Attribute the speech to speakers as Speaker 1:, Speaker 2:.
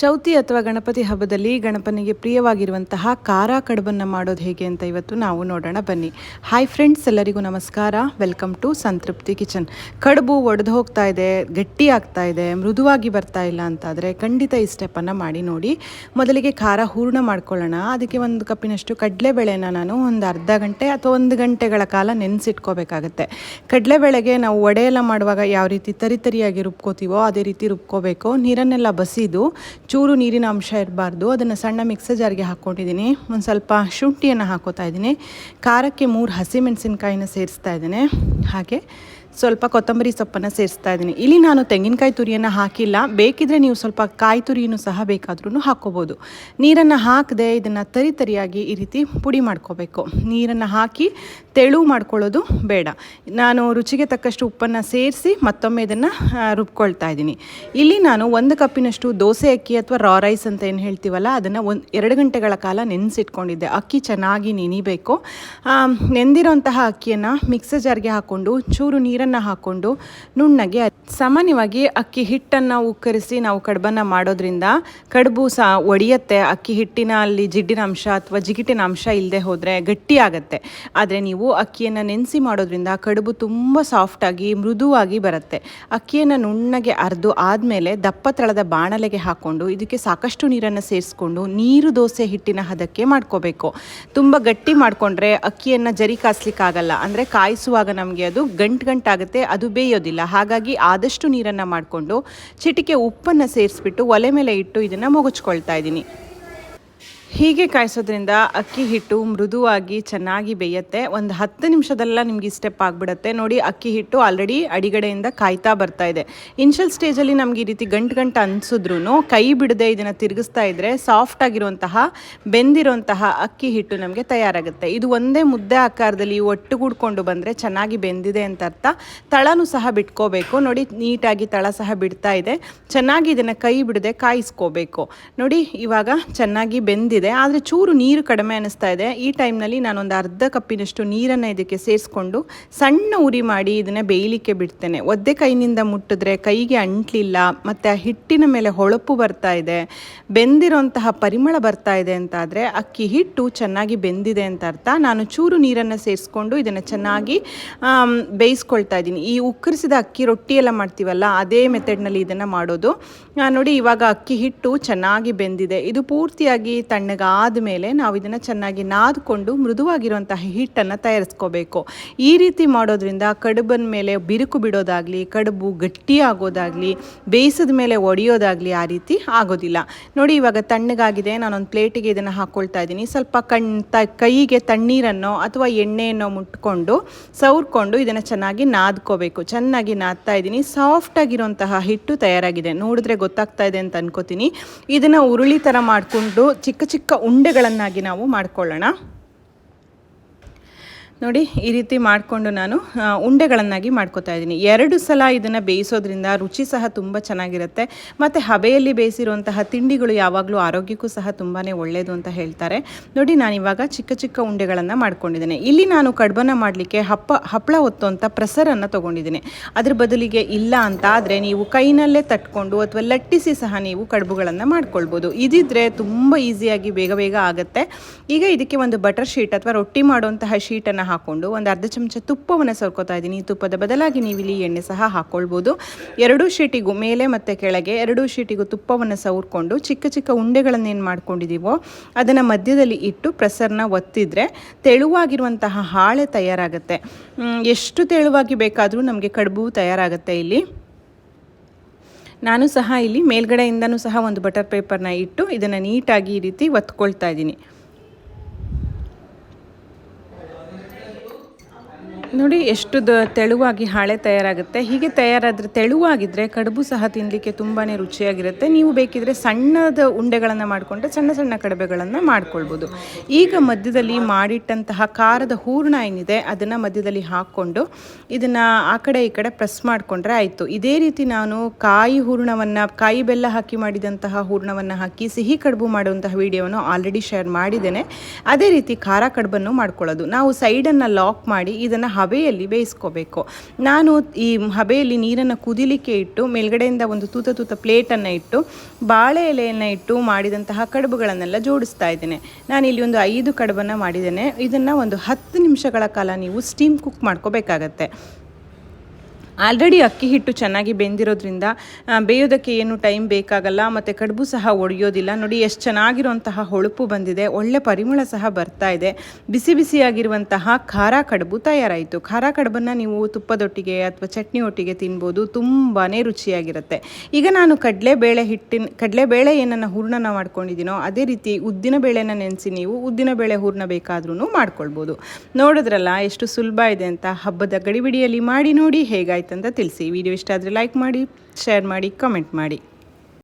Speaker 1: ಚೌತಿ ಅಥವಾ ಗಣಪತಿ ಹಬ್ಬದಲ್ಲಿ ಗಣಪನಿಗೆ ಪ್ರಿಯವಾಗಿರುವಂತಹ ಖಾರ ಕಡುಬನ್ನು ಮಾಡೋದು ಹೇಗೆ ಅಂತ ಇವತ್ತು ನಾವು ನೋಡೋಣ. ಬನ್ನಿ. ಹಾಯ್ ಫ್ರೆಂಡ್ಸ್ ಎಲ್ಲರಿಗೂ ನಮಸ್ಕಾರ. Welcome to Santrupti kitchen. ಕಡುಬು ಒಡೆದು ಹೋಗ್ತಾ ಇದೆ, ಗಟ್ಟಿ ಆಗ್ತಾ ಇದೆ, ಮೃದುವಾಗಿ ಬರ್ತಾ ಇಲ್ಲ ಅಂತಾದರೆ ಖಂಡಿತ ಈ ಸ್ಟೆಪ್ಪನ್ನು ಮಾಡಿ ನೋಡಿ. ಮೊದಲಿಗೆ ಖಾರ ಹೂರ್ಣ ಮಾಡ್ಕೊಳ್ಳೋಣ. ಅದಕ್ಕೆ ಒಂದು ಕಪ್ಪಿನಷ್ಟು ಕಡಲೆಬೇಳೆನ ನಾನು ಒಂದು ಅರ್ಧ ಗಂಟೆ ಅಥವಾ ಒಂದು ಗಂಟೆಗಳ ಕಾಲ ನೆನೆಸಿಟ್ಕೋಬೇಕಾಗತ್ತೆ. ಕಡಲೆಬೇಳೆಗೆ ನಾವು ಒಡೆಯೆಲ್ಲ ಮಾಡುವಾಗ ಯಾವ ರೀತಿ ತರಿತರಿಯಾಗಿ ರುಬ್ಕೋತೀವೋ ಅದೇ ರೀತಿ ರುಬ್ಕೋಬೇಕು. ನೀರನ್ನೆಲ್ಲ ಬಸಿದು ಚೂರು ನೀರಿನ ಅಂಶ ಇರಬಾರ್ದು. ಅದನ್ನು ಸಣ್ಣ ಮಿಕ್ಸರ್ ಜಾರ್ಗೆ ಹಾಕ್ಕೊಂಡಿದ್ದೀನಿ. ಒಂದು ಸ್ವಲ್ಪ ಶುಂಠಿಯನ್ನು ಹಾಕೋತಾ ಇದ್ದೀನಿ. ಖಾರಕ್ಕೆ ಮೂರು ಹಸಿಮೆಣಸಿನ್ಕಾಯಿನ ಸೇರಿಸ್ತಾ ಇದ್ದೀನಿ. ಹಾಗೆ ಸ್ವಲ್ಪ ಕೊತ್ತಂಬರಿ ಸೊಪ್ಪನ್ನು ಸೇರಿಸ್ತಾ ಇದ್ದೀನಿ. ಇಲ್ಲಿ ನಾನು ತೆಂಗಿನಕಾಯಿ ತುರಿಯನ್ನು ಹಾಕಿಲ್ಲ. ಬೇಕಿದ್ರೆ ನೀವು ಸ್ವಲ್ಪ ಕಾಯಿ ತುರಿಯನ್ನು ಸಹ ಬೇಕಾದ್ರೂ ಹಾಕ್ಕೋಬೋದು. ನೀರನ್ನು ಹಾಕದೆ ಇದನ್ನು ತರಿ ತರಿಯಾಗಿ ಈ ರೀತಿ ಪುಡಿ ಮಾಡ್ಕೋಬೇಕು. ನೀರನ್ನು ಹಾಕಿ ತೆಳು ಮಾಡ್ಕೊಳ್ಳೋದು ಬೇಡ. ನಾನು ರುಚಿಗೆ ತಕ್ಕಷ್ಟು ಉಪ್ಪನ್ನು ಸೇರಿಸಿ ಮತ್ತೊಮ್ಮೆ ಇದನ್ನು ರುಬ್ಕೊಳ್ತಾ ಇದ್ದೀನಿ. ಇಲ್ಲಿ ನಾನು ಒಂದು ಕಪ್ಪಿನಷ್ಟು ದೋಸೆ ಅಕ್ಕಿ ಅಥವಾ ರಾ ರೈಸ್ ಅಂತ ಏನು ಹೇಳ್ತೀವಲ್ಲ, ಅದನ್ನು ಒಂದು ಎರಡು ಗಂಟೆಗಳ ಕಾಲ ನೆನೆಸಿಟ್ಕೊಂಡಿದ್ದೆ. ಅಕ್ಕಿ ಚೆನ್ನಾಗಿ ನೆನಿಬೇಕು. ನೆಂದಿರೋಂತಹ ಅಕ್ಕಿಯನ್ನು ಮಿಕ್ಸರ್ ಜಾರ್ಗೆ ಹಾಕ್ಕೊಂಡು ಚೂರು ನೀರನ್ನು ಹಾಕ್ಕೊಂಡು ನುಣ್ಣಗೆ ಸಾಮಾನ್ಯವಾಗಿ ಅಕ್ಕಿ ಹಿಟ್ಟನ್ನು ಉಕ್ಕರಿಸಿ ನಾವು ಕಡುಬನ್ನು ಮಾಡೋದ್ರಿಂದ ಕಡುಬು ಸಹ ಒಡೆಯತ್ತೆ. ಅಕ್ಕಿ ಹಿಟ್ಟಿನ ಅಲ್ಲಿ ಜಿಡ್ಡಿನ ಅಂಶ ಅಥವಾ ಜಿಗಿಟಿನ ಅಂಶ ಇಲ್ಲದೆ ಹೋದರೆ ಗಟ್ಟಿ ಆಗುತ್ತೆ ಆದರೆ ನೀವು ಅಕ್ಕಿಯನ್ನು ನೆನೆಸಿ ಮಾಡೋದ್ರಿಂದ ಕಡುಬು ತುಂಬ ಸಾಫ್ಟಾಗಿ ಮೃದುವಾಗಿ ಬರುತ್ತೆ. ಅಕ್ಕಿಯನ್ನು ನುಣ್ಣಗೆ ಅರ್ದು ಆದಮೇಲೆ ದಪ್ಪ ತಳದ ಬಾಣಲೆಗೆ ಹಾಕ್ಕೊಂಡು ಇದಕ್ಕೆ ಸಾಕಷ್ಟು ನೀರನ್ನು ಸೇರಿಸ್ಕೊಂಡು ನೀರು ದೋಸೆ ಹಿಟ್ಟಿನ ಹದಕ್ಕೆ ಮಾಡ್ಕೋಬೇಕು. ತುಂಬ ಗಟ್ಟಿ ಮಾಡಿಕೊಂಡ್ರೆ ಅಕ್ಕಿಯನ್ನು ಜರಿ ಕಾಸ್ಲಿಕ್ಕಾಗಲ್ಲ. ಅಂದರೆ ಕಾಯಿಸುವಾಗ ನಮಗೆ ಅದು ಗಂಟು ಗಂಟಾಗುತ್ತೆ ಅದು ಬೇಯೋದಿಲ್ಲ. ಹಾಗಾಗಿ ಆದಷ್ಟು ನೀರನ್ನು ಮಾಡಿಕೊಂಡು ಚಿಟಿಕೆ ಉಪ್ಪನ್ನು ಸೇರಿಸ್ಬಿಟ್ಟು ಒಲೆ ಮೇಲೆ ಇಟ್ಟು ಇದನ್ನು ಮುಗುಚ್ಕೊಳ್ತಾ ಇದ್ದೀನಿ. ಹೀಗೆ ಕಾಯಿಸೋದ್ರಿಂದ ಅಕ್ಕಿ ಹಿಟ್ಟು ಮೃದುವಾಗಿ ಚೆನ್ನಾಗಿ ಬೇಯುತ್ತೆ. ಒಂದು ಹತ್ತು ನಿಮಿಷದಲ್ಲ ನಿಮ್ಗೆ ಈ ಸ್ಟೆಪ್ ಆಗಿಬಿಡುತ್ತೆ. ನೋಡಿ, ಅಕ್ಕಿ ಹಿಟ್ಟು ಆಲ್ರೆಡಿ ಅಡಿಗಡೆಯಿಂದ ಕಾಯ್ತಾ ಬರ್ತಾ ಇದೆ. ಇನ್ಷಿಯಲ್ ಸ್ಟೇಜಲ್ಲಿ ನಮ್ಗೆ ಈ ರೀತಿ ಗಂಟು ಗಂಟು ಅನಿಸಿದ್ರು ಕೈ ಬಿಡದೆ ಇದನ್ನು ತಿರುಗಿಸ್ತಾ ಇದ್ದರೆ ಸಾಫ್ಟ್ ಆಗಿರುವಂತಹ, ಬೆಂದಿರುವಂತಹ ಅಕ್ಕಿ ಹಿಟ್ಟು ನಮಗೆ ತಯಾರಾಗುತ್ತೆ. ಇದು ಒಂದೇ ಮುದ್ದೆ ಆಕಾರದಲ್ಲಿ ಒಟ್ಟುಗೂಡ್ಕೊಂಡು ಬಂದರೆ ಚೆನ್ನಾಗಿ ಬೆಂದಿದೆ ಅಂತ ಅರ್ಥ. ತಳನೂ ಸಹ ಬಿಟ್ಕೋಬೇಕು. ನೋಡಿ, ನೀಟಾಗಿ ತಳ ಸಹ ಬಿಡ್ತಾ ಇದೆ. ಚೆನ್ನಾಗಿ ಇದನ್ನು ಕೈ ಬಿಡದೆ ಕಾಯಿಸ್ಕೋಬೇಕು. ನೋಡಿ, ಇವಾಗ ಚೆನ್ನಾಗಿ ಬೆಂದಿದೆ. ಆದರೆ ಚೂರು ನೀರು ಕಡಿಮೆ ಅನ್ನಿಸ್ತಾ ಇದೆ. ಈ ಟೈಮ್ನಲ್ಲಿ ನಾನೊಂದು ಅರ್ಧ ಕಪ್ಪಿನಷ್ಟು ನೀರನ್ನು ಇದಕ್ಕೆ ಸೇರಿಸ್ಕೊಂಡು ಸಣ್ಣ ಉರಿ ಮಾಡಿ ಇದನ್ನು ಬೇಯಲಿಕ್ಕೆ ಬಿಡ್ತೇನೆ. ಒದ್ದೆ ಕೈನಿಂದ ಮುಟ್ಟಿದ್ರೆ ಕೈಗೆ ಅಂಟ್ಲಿಲ್ಲ, ಮತ್ತು ಆ ಹಿಟ್ಟಿನ ಮೇಲೆ ಹೊಳಪು ಬರ್ತಾ ಇದೆ. ಬೆಂದಿರೋಂತಹ ಪರಿಮಳ ಬರ್ತಾ ಇದೆ ಅಂತಾದರೆ ಅಕ್ಕಿ ಹಿಟ್ಟು ಚೆನ್ನಾಗಿ ಬೆಂದಿದೆ ಅಂತ ಅರ್ಥ. ನಾನು ಚೂರು ನೀರನ್ನು ಸೇರಿಸ್ಕೊಂಡು ಇದನ್ನು ಚೆನ್ನಾಗಿ ಬೇಯಿಸ್ಕೊಳ್ತಾ ಇದ್ದೀನಿ. ಈ ಉಕ್ಕರಿಸಿದ ಅಕ್ಕಿ ರೊಟ್ಟಿ ಎಲ್ಲ ಮಾಡ್ತೀವಲ್ಲ, ಅದೇ ಮೆಥಡ್ನಲ್ಲಿ ಇದನ್ನು ಮಾಡೋದು. ನೋಡಿ ಇವಾಗ ಅಕ್ಕಿ ಹಿಟ್ಟು ಚೆನ್ನಾಗಿ ಬೆಂದಿದೆ. ಇದು ಪೂರ್ತಿಯಾಗಿ ತಣ್ಣಗಾದ ಮೇಲೆ ನಾವು ಇದನ್ನು ಚೆನ್ನಾಗಿ ನಾದ್ಕೊಂಡು ಮೃದುವಾಗಿರುವಂತಹ ಹಿಟ್ಟನ್ನು ತಯಾರಿಸ್ಕೋಬೇಕು. ಈ ರೀತಿ ಮಾಡೋದ್ರಿಂದ ಕಡುಬನ ಮೇಲೆ ಬಿರುಕು ಬಿಡೋದಾಗಲಿ, ಕಡುಬು ಗಟ್ಟಿ ಆಗೋದಾಗಲಿ ಬೇಯಿಸಿದ ಮೇಲೆ ಒಡೆಯೋದಾಗಲಿ ಆ ರೀತಿ ಆಗೋದಿಲ್ಲ. ನೋಡಿ ಇವಾಗ ತಣ್ಣಗಾಗಿದೆ, ನಾನೊಂದು ಪ್ಲೇಟಿಗೆ ಇದನ್ನು ಹಾಕ್ಕೊಳ್ತಾ ಇದ್ದೀನಿ. ಸ್ವಲ್ಪ ಕಣ್, ತ, ಕೈಗೆ ತಣ್ಣೀರನ್ನು ಅಥವಾ ಎಣ್ಣೆಯನ್ನು ಮುಟ್ಕೊಂಡು, ಸವರ್ಕೊಂಡು ಇದನ್ನು ಚೆನ್ನಾಗಿ ನಾದ್ಕೋಬೇಕು. ಚೆನ್ನಾಗಿ ನಾದ್ತಾ ಇದ್ದೀನಿ. ಸಾಫ್ಟಾಗಿರುವಂತಹ ಹಿಟ್ಟು ತಯಾರಾಗಿದೆ. ನೋಡಿದ್ರೆ ಗೊತ್ತಾಗ್ತಾ ಇದೆ ಅಂತ ಅನ್ಕೋತೀನಿ. ಇದನ್ನು ಉರುಳಿ ಥರ ಮಾಡಿಕೊಂಡು ಚಿಕ್ಕ ಚಿಕ್ಕ ಉಂಡೆಗಳನ್ನಾಗಿ ನಾವು ಮಾಡ್ಕೊಳ್ಳೋಣ. ನೋಡಿ, ಈ ರೀತಿ ಮಾಡಿಕೊಂಡು ನಾನು ಉಂಡೆಗಳನ್ನಾಗಿ ಮಾಡ್ಕೋತಾ ಇದ್ದೀನಿ. ಎರಡು ಸಲ ಇದನ್ನು ಬೇಯಿಸೋದ್ರಿಂದ ರುಚಿ ಸಹ ತುಂಬ ಚೆನ್ನಾಗಿರುತ್ತೆ. ಮತ್ತು ಹಬೆಯಲ್ಲಿ ಬೇಯಿಸಿರುವಂತಹ ತಿಂಡಿಗಳು ಯಾವಾಗಲೂ ಆರೋಗ್ಯಕ್ಕೂ ಸಹ ತುಂಬಾ ಒಳ್ಳೆಯದು ಅಂತ ಹೇಳ್ತಾರೆ. ನೋಡಿ, ನಾನು ಇವಾಗ ಚಿಕ್ಕ ಚಿಕ್ಕ ಉಂಡೆಗಳನ್ನು ಮಾಡ್ಕೊಂಡಿದ್ದೇನೆ. ಇಲ್ಲಿ ನಾನು ಕಡ್ಬನ ಮಾಡಲಿಕ್ಕೆ ಹಪ್ಪ ಹಪ್ಪಳ ಹೊತ್ತುವಂಥ ಪ್ರೆಸರನ್ನು ತೊಗೊಂಡಿದ್ದೀನಿ. ಅದ್ರ ಬದಲಿಗೆ ಇಲ್ಲ ಅಂತ ಆದರೆ ನೀವು ಕೈನಲ್ಲೇ ತಟ್ಕೊಂಡು ಅಥವಾ ಲಟ್ಟಿಸಿ ಸಹ ನೀವು ಕಡುಬುಗಳನ್ನು ಮಾಡ್ಕೊಳ್ಬೋದು. ಇದಿದ್ರೆ ತುಂಬ ಈಸಿಯಾಗಿ ಬೇಗ ಬೇಗ ಆಗುತ್ತೆ. ಈಗ ಇದಕ್ಕೆ ಒಂದು ಬಟರ್ ಶೀಟ್ ಅಥವಾ ರೊಟ್ಟಿ ಮಾಡುವಂತಹ ಶೀಟನ್ನು ಹಾಕ್ಕೊಂಡು ಒಂದು ಅರ್ಧ ಚಮಚ ತುಪ್ಪವನ್ನು ಸರ್ಕೋತಾ ಇದ್ದೀನಿ. ತುಪ್ಪದ ಬದಲಾಗಿ ನೀವು ಇಲ್ಲಿ ಎಣ್ಣೆ ಸಹ ಹಾಕ್ಕೊಳ್ಬೋದು ಎರಡೂ ಶೀಟಿಗೂ ಮೇಲೆ ಮತ್ತು ಕೆಳಗೆ ಎರಡೂ ಶೀಟಿಗೂ ತುಪ್ಪವನ್ನು ಸವರ್ಕೊಂಡು ಚಿಕ್ಕ ಚಿಕ್ಕ ಉಂಡೆಗಳನ್ನು ಏನು ಮಾಡ್ಕೊಂಡಿದ್ದೀವೋ ಅದನ್ನು ಮಧ್ಯದಲ್ಲಿ ಇಟ್ಟು ಪ್ರೆಸರ್ನ ಒತ್ತಿದ್ರೆ ತೆಳುವಾಗಿರುವಂತಹ ಹಾಳೆ ತಯಾರಾಗುತ್ತೆ. ಎಷ್ಟು ತೆಳುವಾಗಿ ಬೇಕಾದರೂ ನಮಗೆ ಕಡುಬು ತಯಾರಾಗುತ್ತೆ ಇಲ್ಲಿ. ನಾನು ಸಹ ಇಲ್ಲಿ ಮೇಲ್ಗಡೆಯಿಂದನೂ ಸಹ ಒಂದು ಬಟರ್ ಪೇಪರ್ನ ಇಟ್ಟು ಇದನ್ನು ನೀಟಾಗಿ ಈ ರೀತಿ ಒತ್ಕೊಳ್ತಾ ಇದ್ದೀನಿ. ನೋಡಿ, ಎಷ್ಟು ದ ತೆಳುವಾಗಿ ಹಾಳೆ ತಯಾರಾಗುತ್ತೆ. ಹೀಗೆ ತಯಾರಾದರೆ ತೆಳುವಾಗಿದ್ದರೆ ಕಡುಬು ಸಹ ತಿನ್ನಲಿಕ್ಕೆ ತುಂಬಾ ರುಚಿಯಾಗಿರುತ್ತೆ. ನೀವು ಬೇಕಿದ್ರೆ ಸಣ್ಣದ ಉಂಡೆಗಳನ್ನು ಮಾಡಿಕೊಂಡ್ರೆ ಸಣ್ಣ ಸಣ್ಣ ಕಡಬೆಗಳನ್ನು ಮಾಡ್ಕೊಳ್ಬೋದು. ಈಗ ಮಧ್ಯದಲ್ಲಿ ಮಾಡಿಟ್ಟಂತಹ ಖಾರದ ಹೂರ್ಣ ಏನಿದೆ, ಅದನ್ನು ಮಧ್ಯದಲ್ಲಿ ಹಾಕ್ಕೊಂಡು ಇದನ್ನು ಆ ಕಡೆ ಈ ಕಡೆ ಪ್ರೆಸ್ ಮಾಡಿಕೊಂಡ್ರೆ ಆಯಿತು. ಇದೇ ರೀತಿ ನಾನು ಕಾಯಿ ಹೂರ್ಣವನ್ನು, ಕಾಯಿ ಬೆಲ್ಲ ಹಾಕಿ ಮಾಡಿದಂತಹ ಹೂರ್ಣವನ್ನು ಹಾಕಿ ಸಿಹಿ ಕಡುಬು ಮಾಡುವಂತಹ ವಿಡಿಯೋವನ್ನು ಆಲ್ರೆಡಿ ಶೇರ್ ಮಾಡಿದ್ದೇನೆ. ಅದೇ ರೀತಿ ಖಾರ ಕಡುಬನ್ನು ಮಾಡ್ಕೊಳ್ಳೋದು. ನಾವು ಸೈಡನ್ನು ಲಾಕ್ ಮಾಡಿ ಇದನ್ನು ಹಬೆಯಲ್ಲಿ ಬೇಯಿಸ್ಕೋಬೇಕು. ನಾನು ಈ ಹಬೆಯಲ್ಲಿ ನೀರನ್ನು ಕುದಿಲಿಕ್ಕೆ ಇಟ್ಟು, ಮೇಲ್ಗಡೆಯಿಂದ ಒಂದು ತೂತ ತೂತ ಪ್ಲೇಟನ್ನು ಇಟ್ಟು, ಬಾಳೆ ಎಲೆಯನ್ನು ಇಟ್ಟು ಮಾಡಿದಂತಹ ಕಡುಬುಗಳನ್ನೆಲ್ಲ ಜೋಡಿಸ್ತಾ ಇದ್ದೇನೆ. ನಾನು ಇಲ್ಲಿ ಒಂದು ಐದು ಕಡುಬನ್ನು ಮಾಡಿದ್ದೇನೆ. ಇದನ್ನು ಒಂದು ಹತ್ತು ನಿಮಿಷಗಳ ಕಾಲ ನೀವು ಸ್ಟೀಮ್ ಕುಕ್ ಮಾಡ್ಕೋಬೇಕಾಗತ್ತೆ. ಆಲ್ರೆಡಿ ಅಕ್ಕಿ ಹಿಟ್ಟು ಚೆನ್ನಾಗಿ ಬೆಂದಿರೋದ್ರಿಂದ ಬೇಯೋದಕ್ಕೆ ಏನು ಟೈಮ್ ಬೇಕಾಗಲ್ಲ, ಮತ್ತು ಕಡುಬು ಸಹ ಒಡೆಯೋದಿಲ್ಲ. ನೋಡಿ, ಎಷ್ಟು ಚೆನ್ನಾಗಿರುವಂತಹ ಹೊಳಪು ಬಂದಿದೆ. ಒಳ್ಳೆ ಪರಿಮಳ ಸಹ ಬರ್ತಾ ಇದೆ. ಬಿಸಿ ಬಿಸಿಯಾಗಿರುವಂತಹ ಖಾರ ಕಡುಬು ತಯಾರಾಯಿತು. ಖಾರ ಕಡುಬನ್ನು ನೀವು ತುಪ್ಪದೊಟ್ಟಿಗೆ ಅಥವಾ ಚಟ್ನಿ ಒಟ್ಟಿಗೆ ತಿನ್ಬೋದು. ತುಂಬಾ ರುಚಿಯಾಗಿರುತ್ತೆ. ಈಗ ನಾನು ಕಡಲೆಬೇಳೆ ಹಿಟ್ಟಿನ, ಕಡಲೆಬೇಳೆ ಏನನ್ನು ಹೂರ್ಣನ ಮಾಡ್ಕೊಂಡಿದ್ದೀನೋ, ಅದೇ ರೀತಿ ಉದ್ದಿನ ಬೇಳೆನ ನೆನೆಸಿ ನೀವು ಉದ್ದಿನ ಬೇಳೆ ಹೂರ್ಣ ಬೇಕಾದ್ರೂ ಮಾಡ್ಕೊಳ್ಬೋದು. ನೋಡಿದ್ರಲ್ಲ, ಎಷ್ಟು ಸುಲಭ ಇದೆ ಅಂತ ಹಬ್ಬದ ಗಡಿಬಿಡಿಯಲ್ಲಿ ಮಾಡಿ ನೋಡಿ ಹೇಗಾಯ್ತು. ಅಂತ ತಿಳಿಸಿ. ವಿಡಿಯೋ ಇಷ್ಟ ಆದರೆ ಲೈಕ್ ಮಾಡಿ ಶೇರ್ ಮಾಡಿ ಕಮೆಂಟ್ ಮಾಡಿ.